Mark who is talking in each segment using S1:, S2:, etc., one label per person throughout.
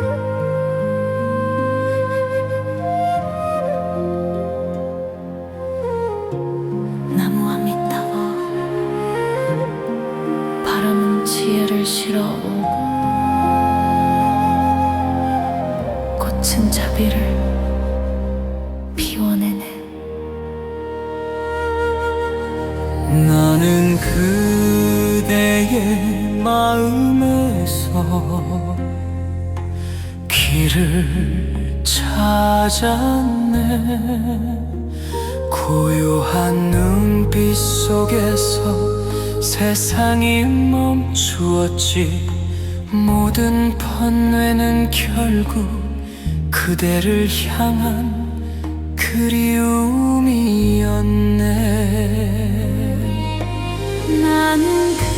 S1: 나
S2: 향한 그리움이었네.
S1: 나는 그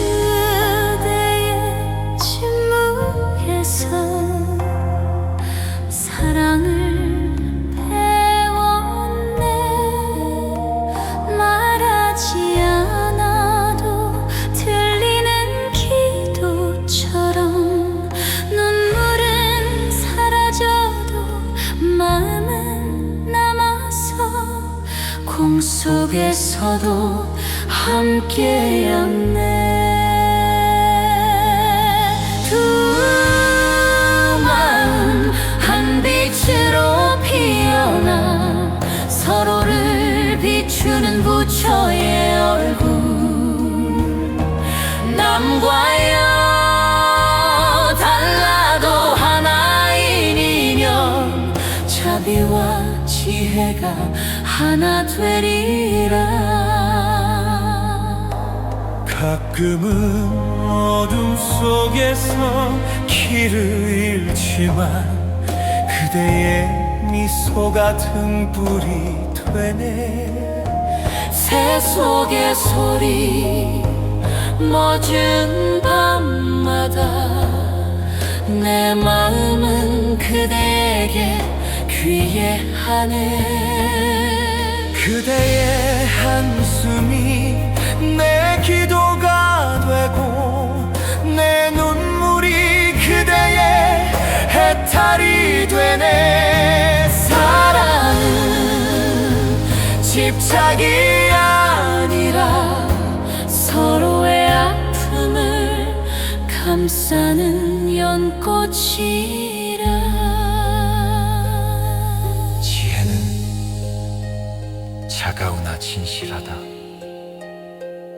S1: 서도 함께였네. 두 마음 한 빛으로 피어나 서로를 비추는 부처의 얼굴. 남과 지혜가 하나 되리라.
S2: 가끔은 어둠 속에서 길을 잃지만 그대의 미소가 등불이 되네.
S1: 새 속의 소리 멎은 밤마다 내 마음은 그대에게 귀해 하네.
S2: 그대의 한숨이 내 기도가 되고 내 눈물이 그대의 해탈이 되네.
S1: 사랑은 집착이 아니라 서로의 아픔을 감싸는
S2: 진실하다.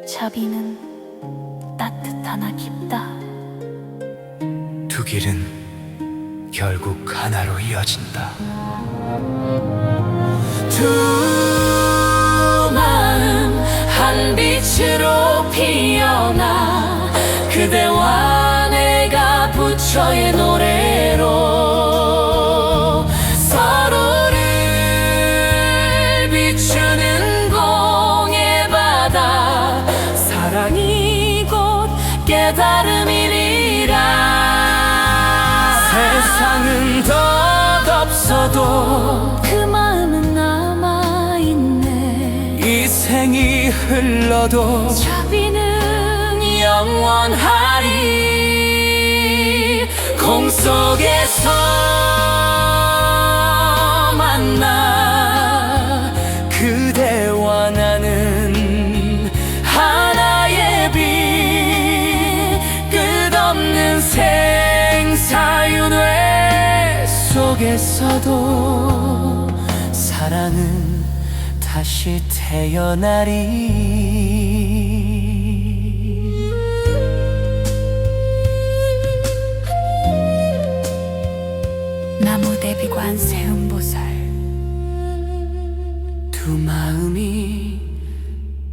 S1: 자비는 따뜻하나 깊다.
S2: 두 길은 결국 하나로 이어진다.
S1: 두 마음 한 빛으로 피어나 그대와 내가 부처의 노래 깨달음이리라.
S2: 세상은 덧없어도
S1: 그 마음은 남아있네.
S2: 이 생이 흘러도
S1: 자비는 영원하리. 공 속에서
S2: 속에서도 사랑은 다시 태어나리.
S1: 나무 대비관 세음보살.
S2: 두 마음이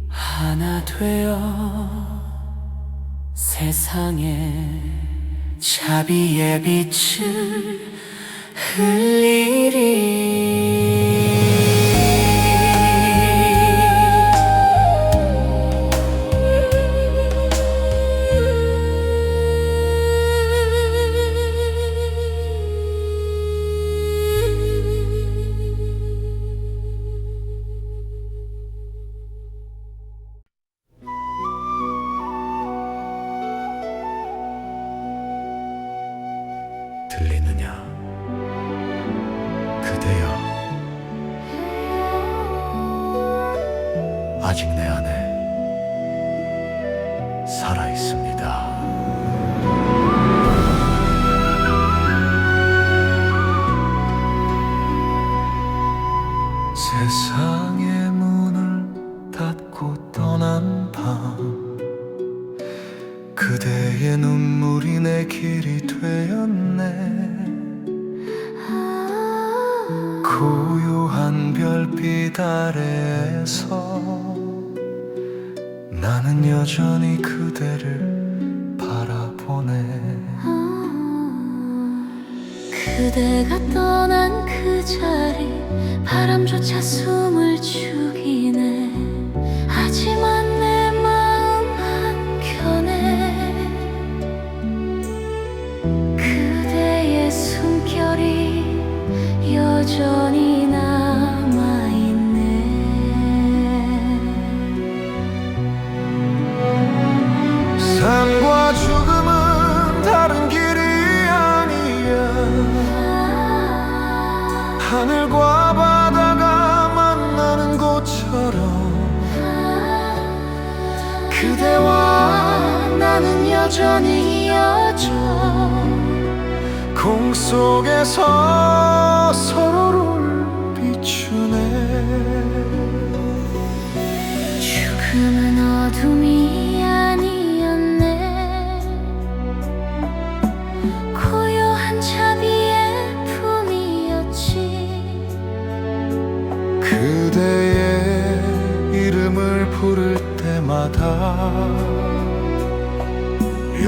S2: 하나 되어 세상에 자비의 빛을 흘리리 아직 내 안에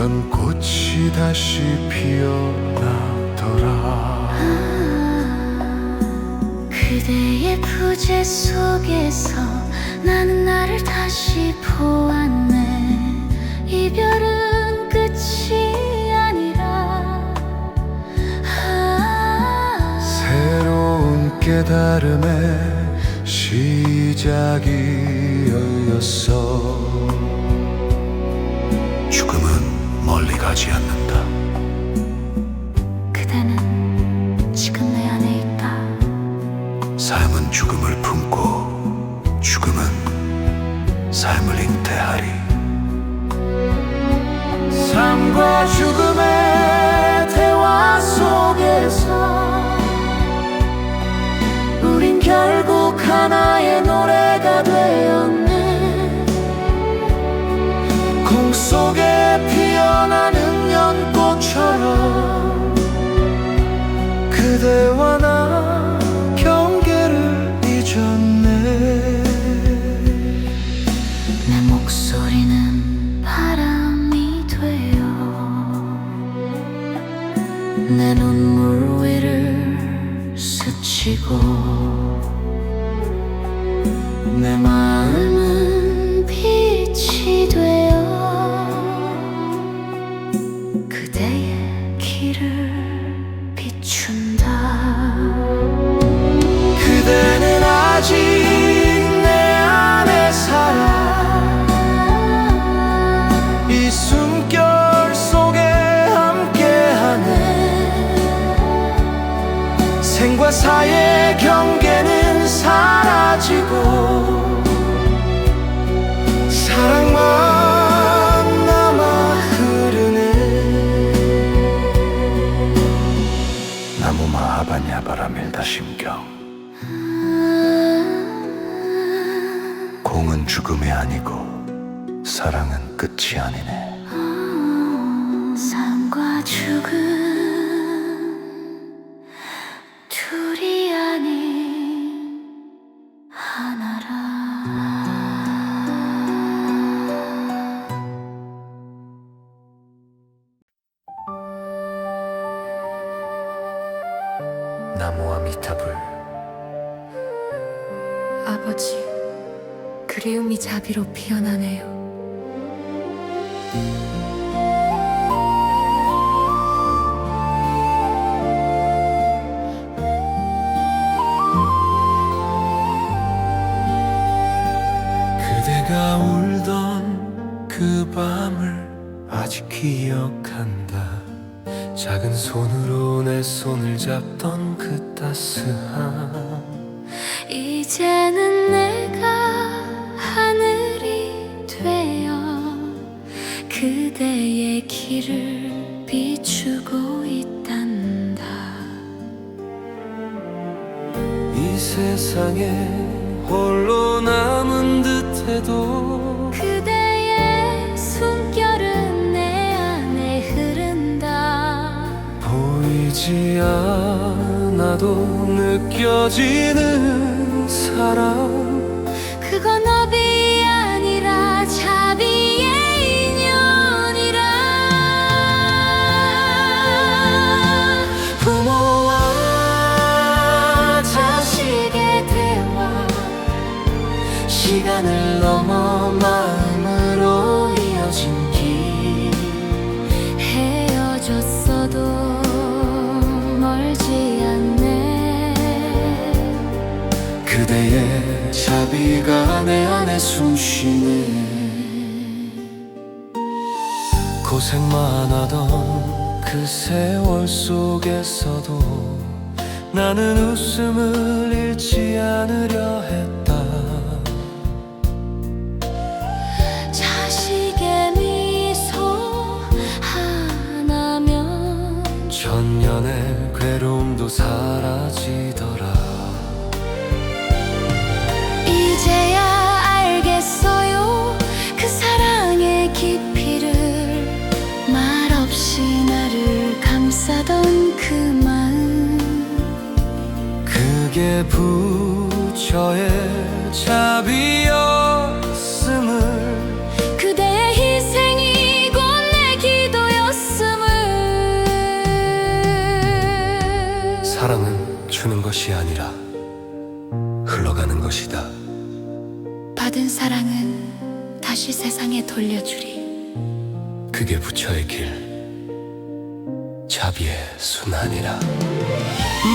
S2: 연꽃이 다시 피어나더라.
S1: 그대의 부재 속에서 나는 나를 다시 보았네. 이별은 끝이 아니라. 아
S2: 새로운 깨달음의 시작이 열렸어 가지 않는다.
S1: 그대는 지금 내 안에 있다.
S2: 삶은 죽음을 품고 죽음은 삶을 잉태하리. 삶과 죽음의 대화 속에서 우린 결국 하나의 노래가 되었네. 공 속에 피어나는 연꽃처럼 그대와
S1: 비
S2: 아니네
S1: 삶과 죽음 둘이 아닌 하나라
S2: 나무와 미탑을
S3: 아버지, 그리움이 자비로 피어나네요.
S2: 그대가 울던 그 밤을 아직 기억한다. 작은 소 손으로 내 손을 잡던
S1: 비추고 있단다.
S2: 이 세상에 홀로 남은 듯해도
S1: 그대의 숨결은 내 안에 흐른다.
S2: 보이지 않아도 느껴지는 사랑 그대의 자비가 내 안에 숨쉬네. 고생만 하던 그 세월 속에서도 나는 웃음을 잃지 않으려 했다.
S1: 자식의 미소 하나면
S2: 천년의 괴로움도 사라지 그게 부처의 자비였음을
S1: 그대의 희생이 곧내 기도였음을
S2: 사랑은 주는 것이 아니라 흘러가는 것이다.
S4: 받은 사랑은 다시 세상에 돌려주리.
S2: 그게 부처의 길, 자비의 순환이라.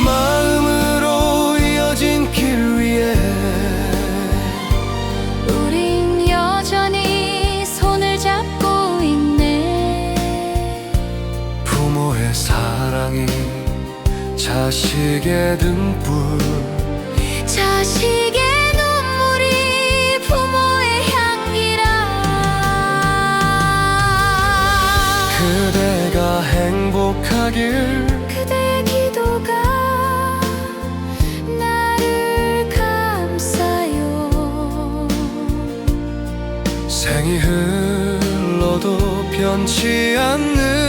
S2: 마음으 자식의 등불
S1: 자식의 눈물이 부모의 향기라.
S2: 그대가 행복하길
S1: 그대의 기도가 나를 감싸요.
S2: 생이 흘러도 변치 않는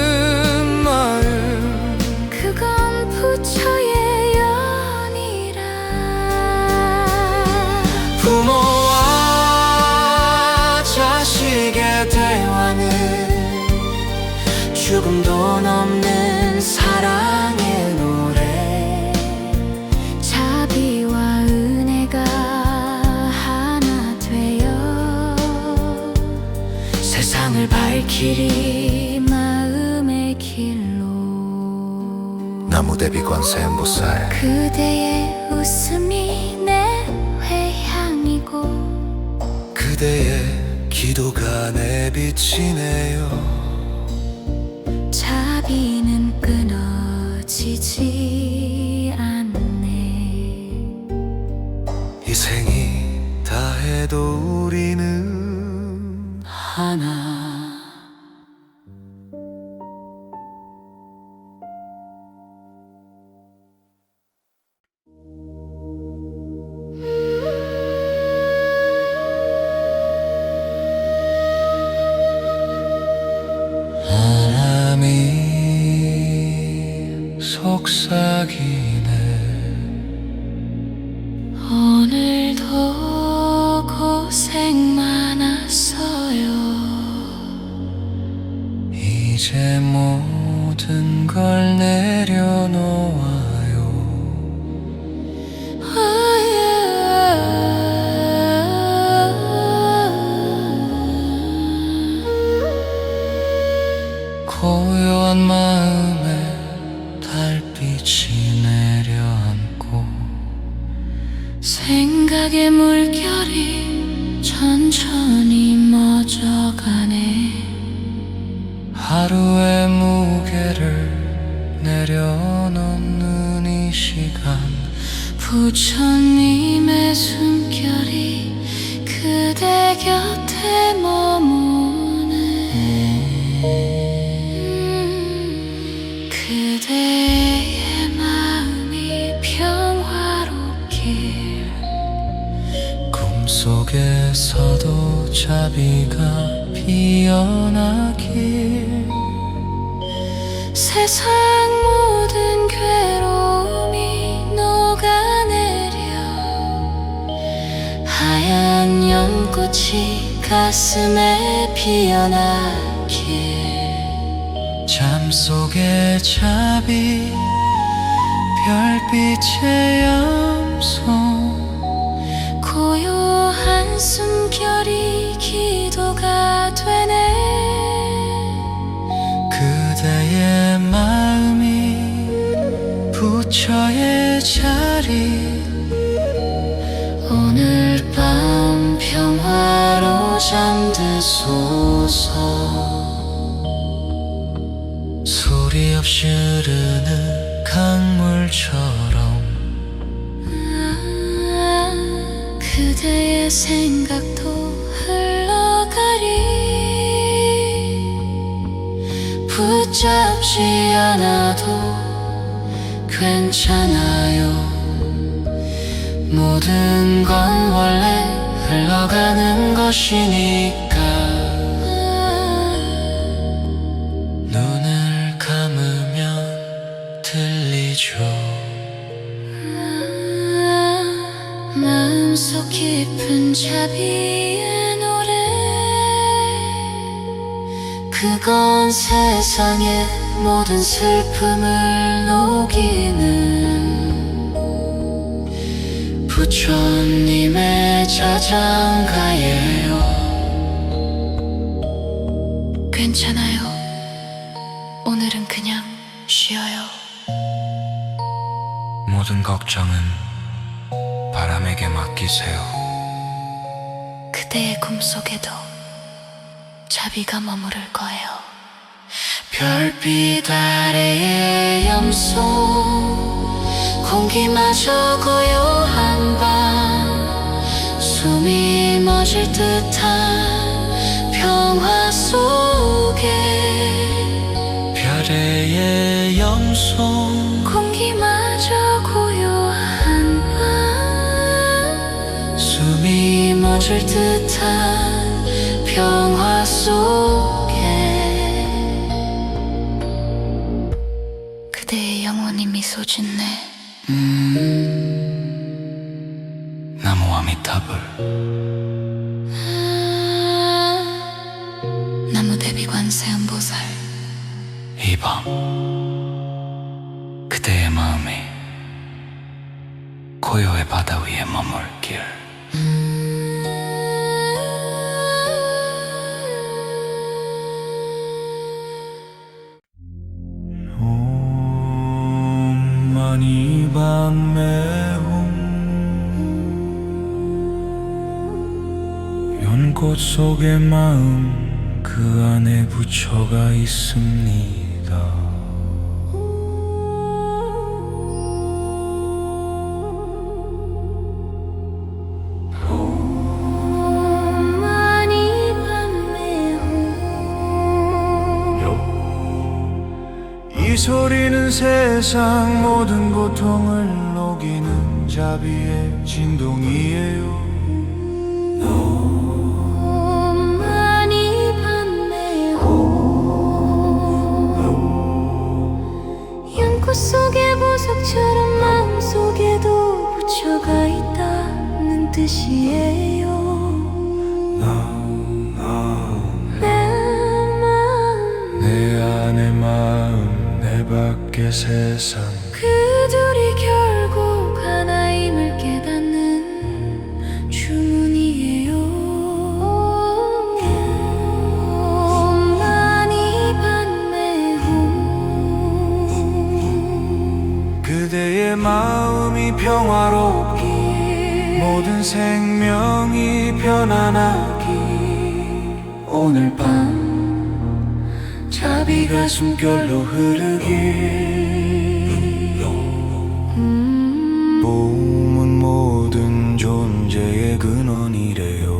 S1: 대비
S5: 관세음보살.
S1: 그대의 웃음이 내 회향이고
S2: 그대의 기도가 내 빛이네요.
S1: 자비는 끊어지지
S2: 걸 내려놓아 속에서도 자비가 피어나길.
S1: 세상 모든 괴로움이 녹아내려. 하얀 연꽃이 가슴에 피어나길.
S2: 잠속의 자비 별빛의 염소
S1: 한 숨결이 기도가 되네.
S2: 그대의 마음이 부처의 자리.
S1: 오늘 밤 평화로 잠드소서.
S2: 소리 없이 흐르는 강물처럼
S1: 생각도 흘러가리. 붙잡지 않아도 괜찮아요. 모든 건 원래 흘러가는 것이니까 자비의 노래. 그건 세상의 모든 슬픔을 녹이는 부처님의 자장가예요. 괜찮아요. 오늘은 그냥 쉬어요.
S2: 모든 걱정은 바람에게 맡기세요
S1: 그대의 꿈속에도 자비가 머무를 거예요. 별빛 아래의 염소 공기마저 고요한 밤 숨이 멎을 듯한 평화 속에 속에 그대의 영원히 미소 짓네.
S2: 나
S6: 속의 마음 그 안에 부처가 있습니다.
S1: 이
S6: 소리는 세상 모든 고통을 녹이는 자비의 진동이에요
S1: 속의 보석처럼 마음속에도 부처가 있다는 뜻이에요. 내 마음.
S6: 내 안의 마음 내 밖의 세상.
S1: 그 둘이 숨결로 흐르길 보험은 모든 존재의 근원이래요.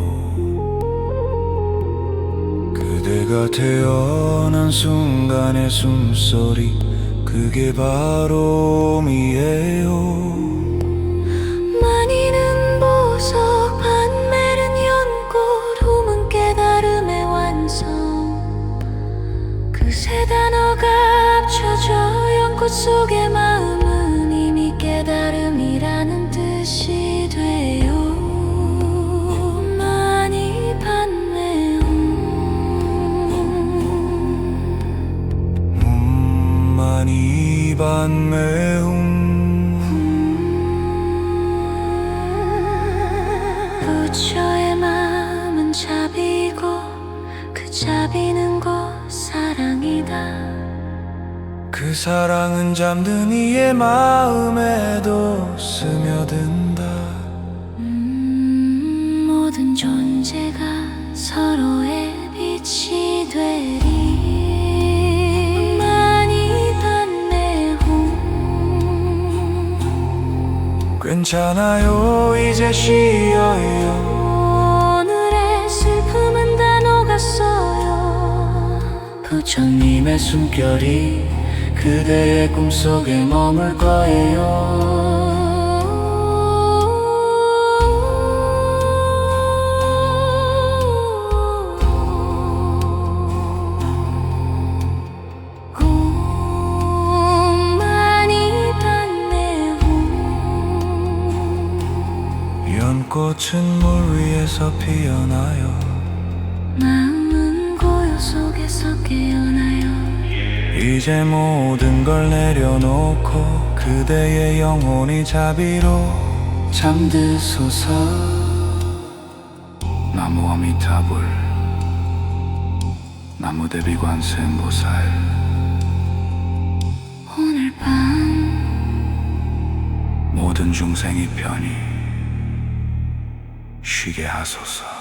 S6: 그대가 태어난
S2: 순간의 숨소리 그게 바로 미예요.
S1: 세 단어가 합쳐져 연꽃 속의 마음은 이미 깨달음이라는 뜻이 돼요. 많이 반매음
S2: 음 많이 반매움
S1: 부처의 그
S2: 사랑은 잠든 이의 마음에도 스며든다.
S1: 음, 모든 존재가 서로의 빛이 되리. 많이 반매홍
S2: 괜찮아요 이제 쉬어요
S7: 부처님의 숨결이 그대의 꿈속에 머물 거예요.
S2: 연꽃은 물 위에서 피어나요 이제 모든 걸 내려놓고 그대의 영혼이 자비로
S7: 잠드소서. 나무 아미타불 나무 대비 관세음 보살.
S1: 오늘 밤
S2: 모든 중생이 편히 쉬게 하소서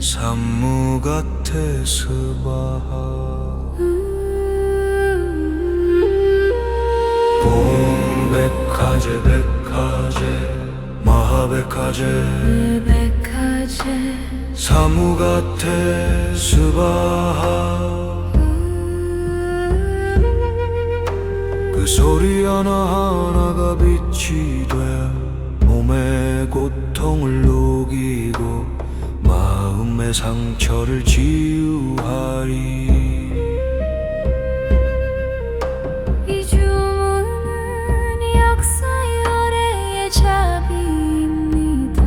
S2: 산무가테 스바하. 봄 백화제 백화제 마하백화제.
S1: 백화제.
S2: 사무가테 스바하. 그 소리 하나하나가 빛이 돼 몸의 고통을 녹이고 마음의 상처를 치유하리.
S1: 이 주문은 역사의 어뢰의 자비입니다.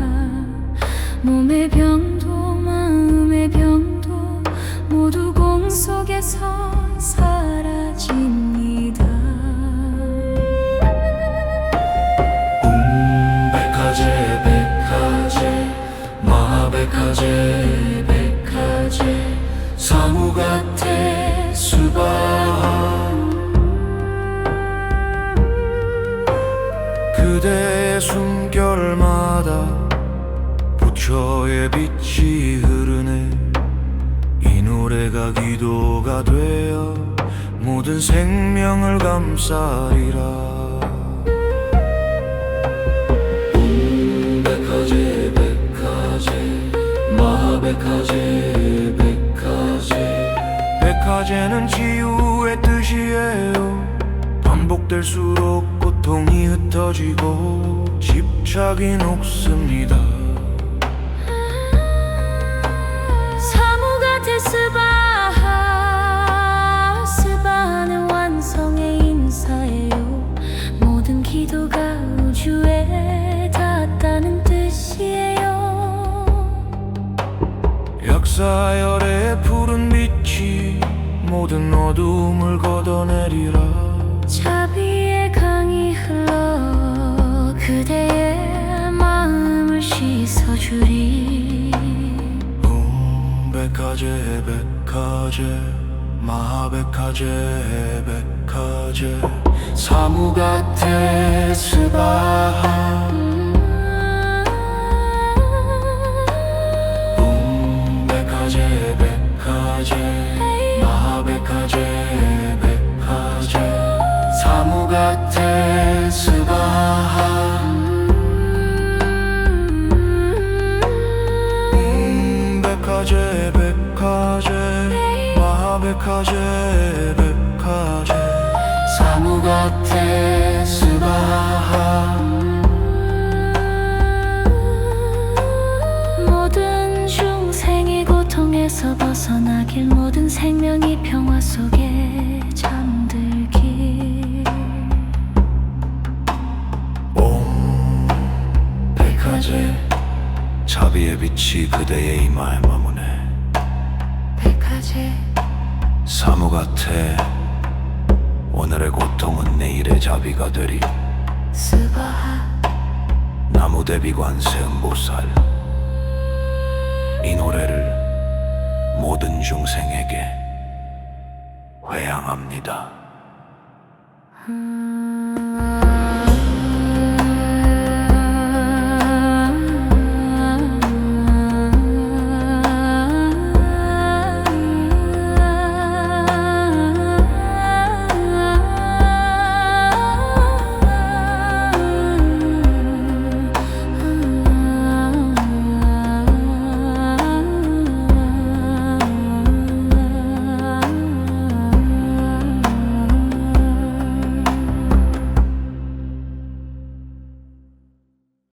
S1: 몸의 병도 마음의 병도 모두 공 속에서 사라집니
S2: 사무가테 수바하 그대의 숨결마다 부처의 빛이 흐르네. 이 노래가 기도가 되어 모든 생명을 감싸리라. 백화제 백화제 백화제 백화제는 치유의 뜻이에요. 반복될수록 고통이 흩어지고 집착이 녹습니다.
S1: 사무가 데스바하 스바는 완성의 인사예요. 모든 기도가 우주에 닿았다는 뜻이에요.
S2: 빛이 모든 어둠을 걷어내리라.
S1: 자비의 강이 흘러
S8: 그대의 마음을 씻어주리. 백화제 백화제 마백화제 백화제 사무가테
S1: 스바하. 생명이 평화 속에 잠들길.
S2: 백화제 자비의 빛이 그대의 이마에 머무네.
S3: 백화제
S2: 사무 같아. 오늘의 고통은 내일의 자비가 되리.
S3: 스바하.
S2: 나무 대비 관 세 음보살. 이 노래를 모든 중생에게 회양합니다.
S1: 음.